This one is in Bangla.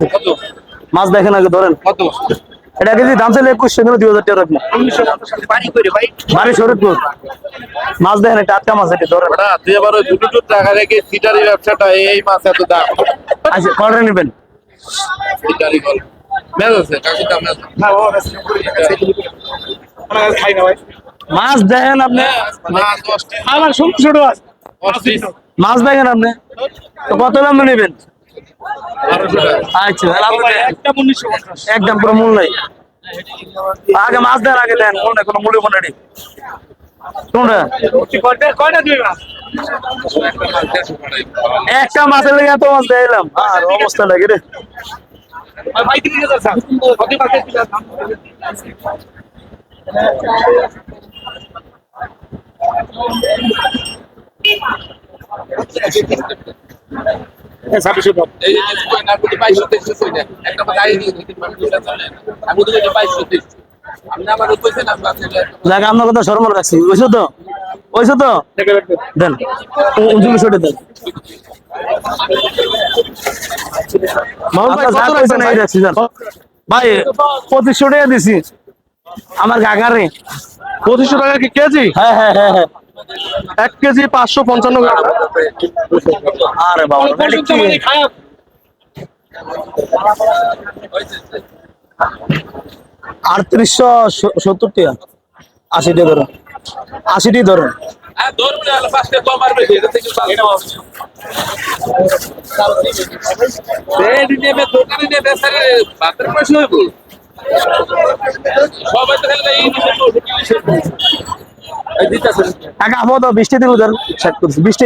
কত? মাছ দেখেন আগে ধরেন। কত? এটা কেজি দাম চাইলে একুশশো কিলো দুই হাজার টাকা রাখব। বাড়ি শরীরপুর মাছ দেখেন এটা আটকা মাছ এটা ধরেন। তুই আবার ওই দুটো দুটো টাকা রেখে সিটারি ব্যবসাটা এই মাছ এত দাম। আচ্ছা কটা নেবেন? সিটারি কল। মাছ দেখেন আপনি। মাছ দশটি আমার ছোট ছোট মাছ দেখেন আপনি। তো কত দাম নেবেন? আচ্ছা একদম পুরো মূল নাই। আগে মাছ দেন আগে দেন মূল নাই। কোনো মূল্য মনে নেই একটা মাছের লেগে এত মাছ দিলাম আর অবস্থা লাগে রে? আর ভাই মানে যাক আপনার কথা সরমল রাখছি। বুঝছ তো? তো? দেন। দেন। ভাই পঁচিশশো টাকা দিছি। আমার কাকারে পঁচিশশো টাকা কি কেজি? হ্যাঁ হ্যাঁ হ্যাঁ হ্যাঁ। এক কেজি পাঁচশো পঞ্চান্ন গ্রাম। আরে বাবা আটত্রিশশো সত্তর টাকা। আশিটি ধরুন। আশিটি ধরুন। হইব সবাই তো টাকা আপাতত বৃষ্টি দিন উদার ষাট করছি দিন